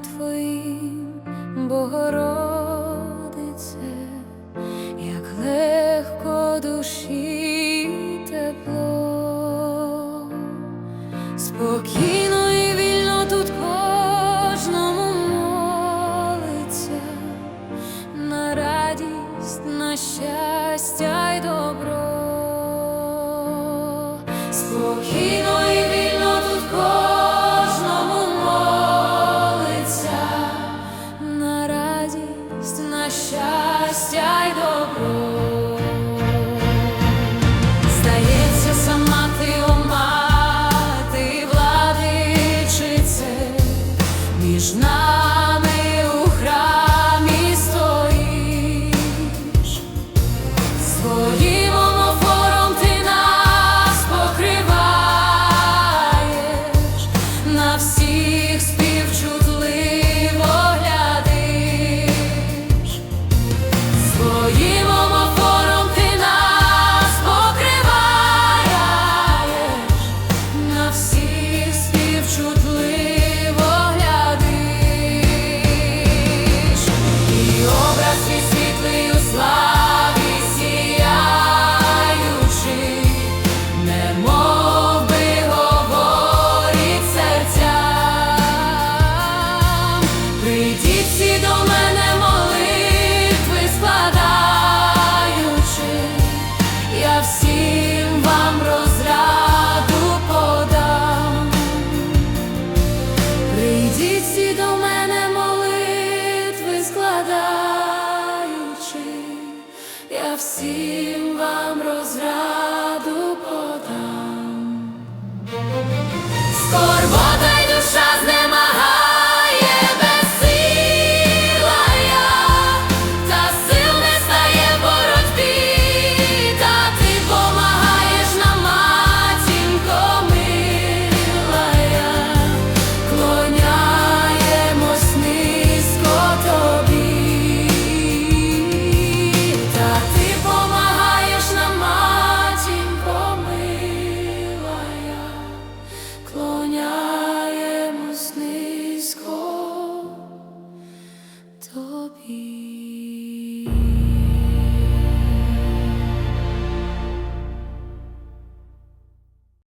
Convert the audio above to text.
твоїм, Богородице, як легко душі тепло, спокійно Спокійно і вільно тут кожному молиться на радість, на щастя й добро. Здається, сама ти о мати владичице, між нами всім вам розрад.